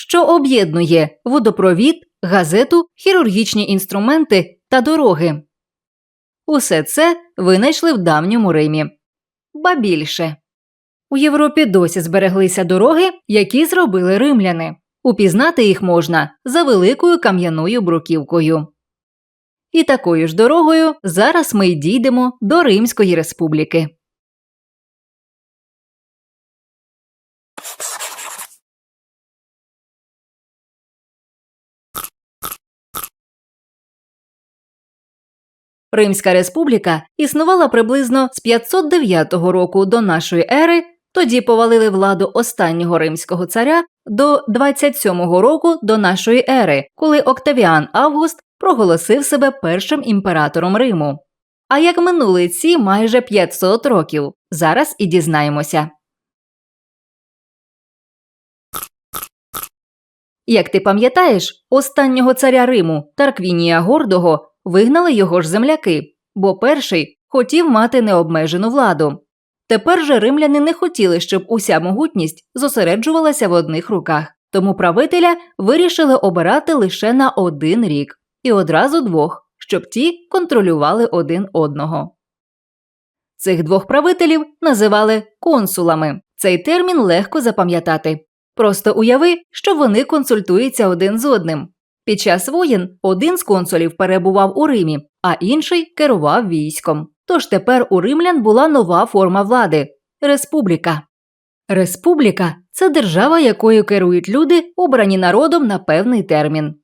що об'єднує водопровід, газету, хірургічні інструменти та дороги. Усе це винайшли в давньому Римі. Ба більше. У Європі досі збереглися дороги, які зробили римляни. Упізнати їх можна за великою кам'яною бруківкою. І такою ж дорогою зараз ми й дійдемо до Римської республіки. Римська республіка існувала приблизно з 509 року до нашої ери, тоді повалили владу останнього римського царя до 27 року до нашої ери, коли Октавіан Август проголосив себе першим імператором Риму. А як минули ці майже 500 років, зараз і дізнаємося. Як ти пам'ятаєш, останнього царя Риму Тарквінія Гордого вигнали його ж земляки, бо перший хотів мати необмежену владу. Тепер же римляни не хотіли, щоб уся могутність зосереджувалася в одних руках, тому правителя вирішили обирати лише на один рік і одразу двох, щоб ті контролювали один одного. Цих двох правителів називали консулами. Цей термін легко запам'ятати. Просто уяви, що вони консультуються один з одним. Під час воєн один з консулів перебував у Римі, а інший керував військом. Тож тепер у римлян була нова форма влади республіка. Республіка це держава, якою керують люди, обрані народом на певний термін.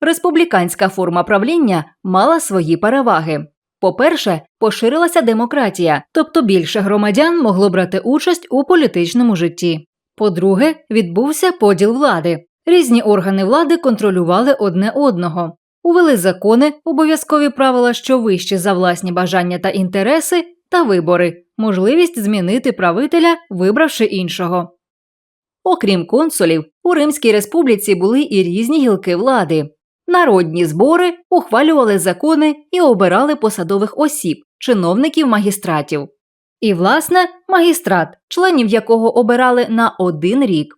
Республіканська форма правління мала свої переваги. По-перше, поширилася демократія, тобто більше громадян могло брати участь у політичному житті. По-друге, відбувся поділ влади. Різні органи влади контролювали одне одного, увели закони, обов'язкові правила, що вищі за власні бажання та інтереси, та вибори, можливість змінити правителя, вибравши іншого. Окрім консулів, у Римській республіці були і різні гілки влади. Народні збори ухвалювали закони і обирали посадових осіб, чиновників магістратів. І, власне, магістрат, членів якого обирали на один рік.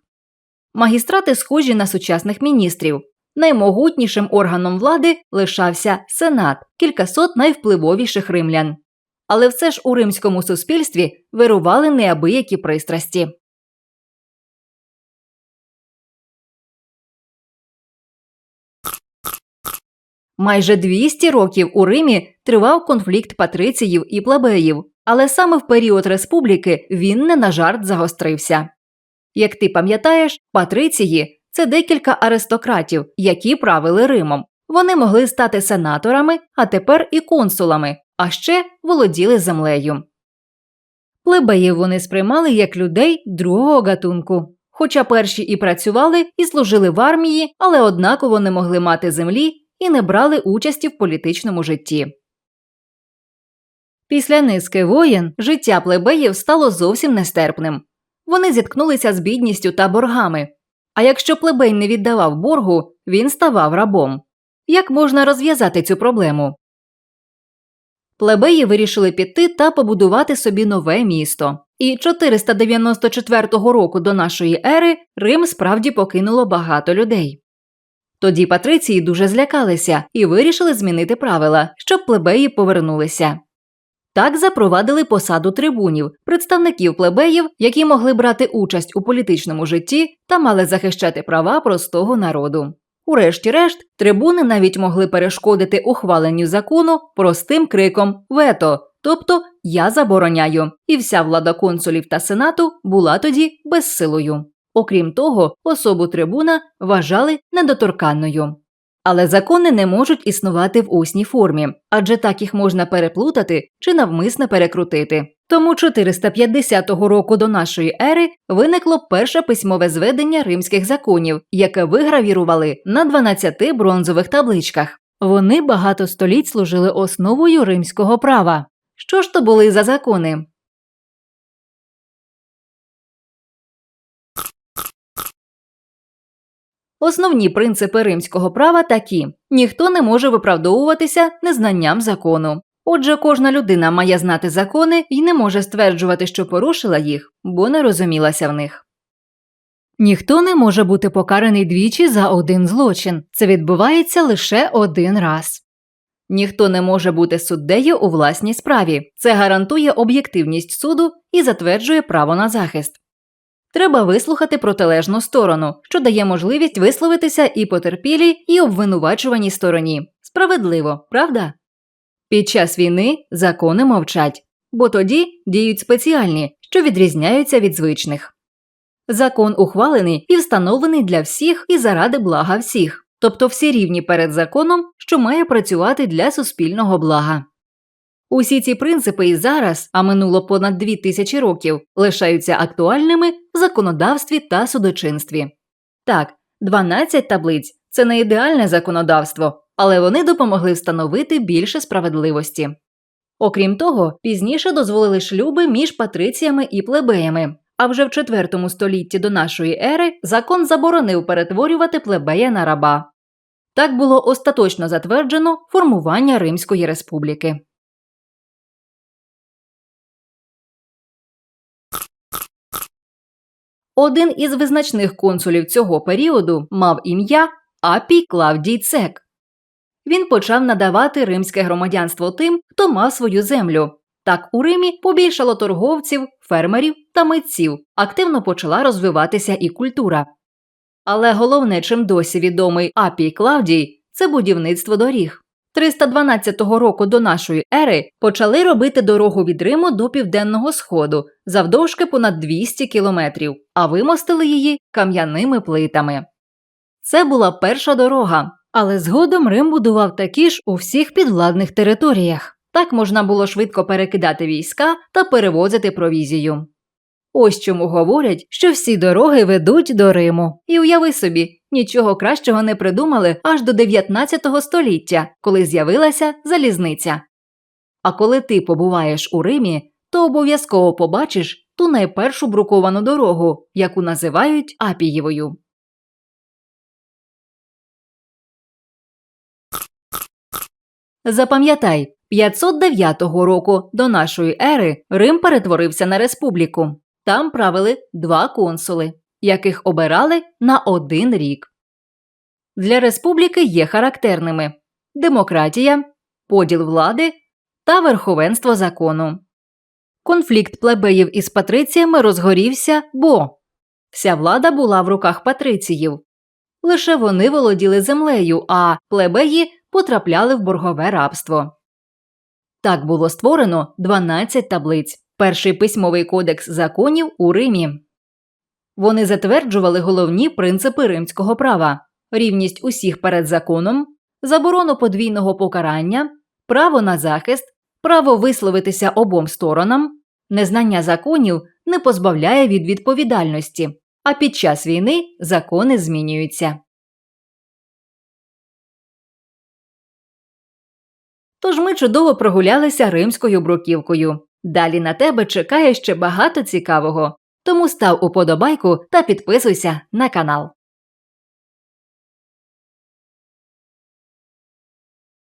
Магістрати схожі на сучасних міністрів. Наймогутнішим органом влади лишався сенат, кількасот найвпливовіших римлян. Але все ж у римському суспільстві вирували неабиякі пристрасті. Майже 200 років у Римі тривав конфлікт патриціїв і плебеїв, але саме в період республіки він не на жарт загострився. Як ти пам'ятаєш, патриції це декілька аристократів, які правили Римом. Вони могли стати сенаторами, а тепер і консулами, а ще володіли землею. Плебеїв вони сприймали як людей другого гатунку. Хоча перші і працювали, і служили в армії, але однаково не могли мати землі і не брали участі в політичному житті. Після низки воєн життя плебеїв стало зовсім нестерпним. Вони зіткнулися з бідністю та боргами. А якщо плебей не віддавав боргу, він ставав рабом. Як можна розв'язати цю проблему? Плебеї вирішили піти та побудувати собі нове місто. І 494 року до нашої ери Рим справді покинуло багато людей. Тоді патриції дуже злякалися і вирішили змінити правила, щоб плебеї повернулися. Так запровадили посаду трибунів, представників плебеїв, які могли брати участь у політичному житті та мали захищати права простого народу. Урешті-решт, трибуни навіть могли перешкодити ухваленню закону простим криком вето, тобто я забороняю, і вся влада консулів та сенату була тоді безсилою. Окрім того, особу трибуна вважали недоторканною. Але закони не можуть існувати в усній формі, адже так їх можна переплутати чи навмисно перекрутити. Тому 450 року до нашої ери виникло перше письмове зведення римських законів, яке вигравірували на 12 бронзових табличках. Вони багато століть служили основою римського права. Що ж то були за закони? Основні принципи римського права такі: ніхто не може виправдовуватися незнанням закону. Отже, кожна людина має знати закони і не може стверджувати, що порушила їх, бо не розумілася в них. Ніхто не може бути покараний двічі за один злочин. Це відбувається лише один раз. Ніхто не може бути суддею у власній справі. Це гарантує об'єктивність суду і затверджує право на захист. Треба вислухати протилежну сторону, що дає можливість висловитися і потерпілій, і обвинувачуваній стороні. Справедливо, правда? Під час війни закони мовчать, бо тоді діють спеціальні, що відрізняються від звичних. Закон ухвалений і встановлений для всіх і заради блага всіх, тобто всі рівні перед законом, що має працювати для суспільного блага. Усі ці принципи і зараз, а минуло понад дві тисячі років, лишаються актуальними в законодавстві та судочинстві. Так, 12 таблиць це не ідеальне законодавство, але вони допомогли встановити більше справедливості. Окрім того, пізніше дозволили шлюби між патриціями і плебеями. А вже в IV столітті до нашої ери закон заборонив перетворювати плебея на раба. Так було остаточно затверджено формування Римської республіки. Один із визначних консулів цього періоду мав ім'я Апій Клавдій Цек. Він почав надавати римське громадянство тим, хто мав свою землю. Так у Римі побільшало торговців, фермерів та митців, активно почала розвиватися і культура. Але головне, чим досі відомий Апій Клавдій, це будівництво доріг. 312 року до нашої ери почали робити дорогу від Риму до південного сходу завдовжки понад 200 кілометрів, а вимостили її кам'яними плитами. Це була перша дорога, але згодом Рим будував такі ж у всіх підвладних територіях. Так можна було швидко перекидати війська та перевозити провізію. Ось чому говорять, що всі дороги ведуть до Риму. І уяви собі, нічого кращого не придумали аж до 19 століття, коли з'явилася залізниця. А коли ти побуваєш у Римі, то обов'язково побачиш ту найпершу бруковану дорогу, яку називають Апієвою. Запам'ятай, 509 року до нашої ери Рим перетворився на республіку. Там правили два консули, яких обирали на один рік. Для республіки є характерними демократія, поділ влади та верховенство закону. Конфлікт плебеїв із патриціями розгорівся, бо вся влада була в руках патриціїв. Лише вони володіли землею, а плебеї потрапляли в боргове рабство. Так було створено 12 таблиць, перший письмовий кодекс законів у Римі. Вони затверджували головні принципи римського права рівність усіх перед законом, заборону подвійного покарання, право на захист, право висловитися обом сторонам, незнання законів не позбавляє від відповідальності, а під час війни закони змінюються. Тож ми чудово прогулялися римською бруківкою. Далі на тебе чекає ще багато цікавого. Тому став уподобайку та підписуйся на канал.